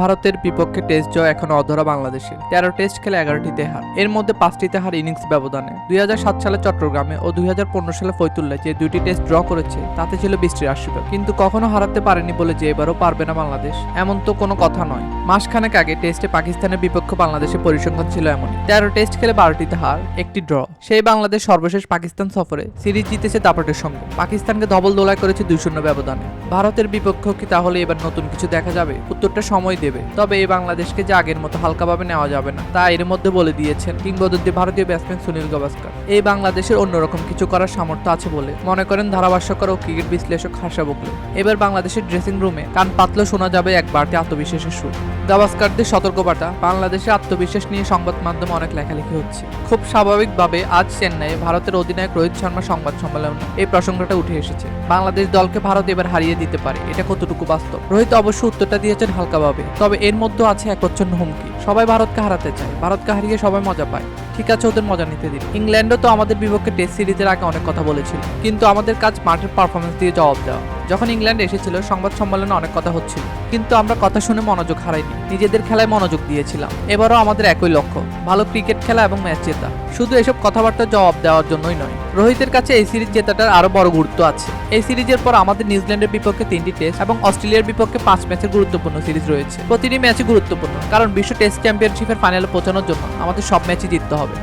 ভারতের বিপক্ষে টেস্ট জয় এখন অধরা বাংলাদেশের। তেরো টেস্ট খেলে এগারোটিতে হার। এর মধ্যে পাঁচটিতে হার ইনিংস ব্যবধানে। দুই হাজার সাত সালে চট্টগ্রামে ও দুই সালে ফৈতুল্লায় যে দুইটি টেস্ট ড্র করেছে, তাতে ছিল বৃষ্টির আশীর্বাদ। কিন্তু কখনো হারাতে পারেনি বলে যে এবারও পারবে না বাংলাদেশ, এমন তো কোনো কথা নয়। মাসখানেক আগে টেস্টে পাকিস্তানের বিপক্ষে বাংলাদেশের পরিসংখ্যান ছিল এমনই। তেরো টেস্ট খেলে বারোটিতে হার, একটি ড্র। সেই বাংলাদেশ সর্বশেষ পাকিস্তান সফরে সিরিজ জিতেছে দাপটের সঙ্গে। পাকিস্তানকে ধবল দোলাই করেছে দুই শূন্য ব্যবধানে। ভারতের বিপক্ষেও কি তাহলে এবার নতুন কিছু দেখা যাবে? উত্তরটা সময় দেবে। তবে এই বাংলাদেশকে যে আগের মতো হালকাভাবে নেওয়া যাবে না, তা এর মধ্যে বলে দিয়েছেন কিংবদন্তি ভারতীয় ব্যাটসম্যান সুনীল গাভাস্কর। এই বাংলাদেশের অন্যরকম কিছু করার সামর্থ্য আছে বলে মনে করেন ধারাভাষ্যকর ও ক্রিকেট বিশ্লেষক হাসা বকলে। এবার বাংলাদেশের ড্রেসিং রুমে কান পাতলো শোনা যাবে এক বাড়তি আত্মবিশ্বাসের সুর। গাভাস্কারদের সতর্কবার্তা বাংলাদেশের আত্মবিশ্বাস নিয়ে সংবাদ মাধ্যমে অনেক লেখালেখি হচ্ছে। খুব স্বাভাবিকভাবে আজ চেন্নাইয়ে ভারতের অধিনায়ক রোহিত শর্মা সংবাদ সম্মেলনে এই প্রসঙ্গটা উঠে এসেছে। বাংলাদেশ দলকে ভারত এবার হারিয়ে দিতে পারে, এটা কতটুকু বাস্তব? রোহিত অবশ্য উত্তরটা দিয়েছেন হালকাভাবে। তবে এর মধ্যে আছে একচ্ছন্ন হুমকি। সবাই ভারতকে হারাতে চায়। ভারতকে হারিয়ে সবাই মজা পায়। ঠিক আছে, ওদের মজা নিতে দিন। ইংল্যান্ডও তো আমাদের বিপক্ষে টেস্ট সিরিজের আগে অনেক কথা বলেছিল। কিন্তু আমাদের কাজ মাঠের পারফরমেন্স দিয়ে জবাব দেওয়া। যখন ইংল্যান্ড এসেছিল, সংবাদ সম্মেলনে অনেক কথা হচ্ছিল। কিন্তু আমরা কথা শুনে মনোযোগ হারাইনি। নিজেদের খেলায় মনোযোগ দিয়েছিলাম। এবারও আমাদের একই লক্ষ্য, ভালো ক্রিকেট খেলা এবং ম্যাচ জেতা। শুধু এসব কথাবার্তার জবাব দেওয়ার জন্যই নয়, রোহিতের কাছে এই সিরিজ জেতাটার আরও বড় গুরুত্ব আছে। এই সিরিজের পর আমাদের নিউজিল্যান্ডের বিপক্ষে তিনটি টেস্ট এবং অস্ট্রেলিয়ার বিপক্ষে পাঁচ ম্যাচের গুরুত্বপূর্ণ সিরিজ রয়েছে। প্রতিটি ম্যাচই গুরুত্বপূর্ণ, কারণ বিশ্ব টেস্ট চ্যাম্পিয়নশিপের ফাইনালে পৌঁছানোর জন্য আমাদের সব ম্যাচই জিততে হবে।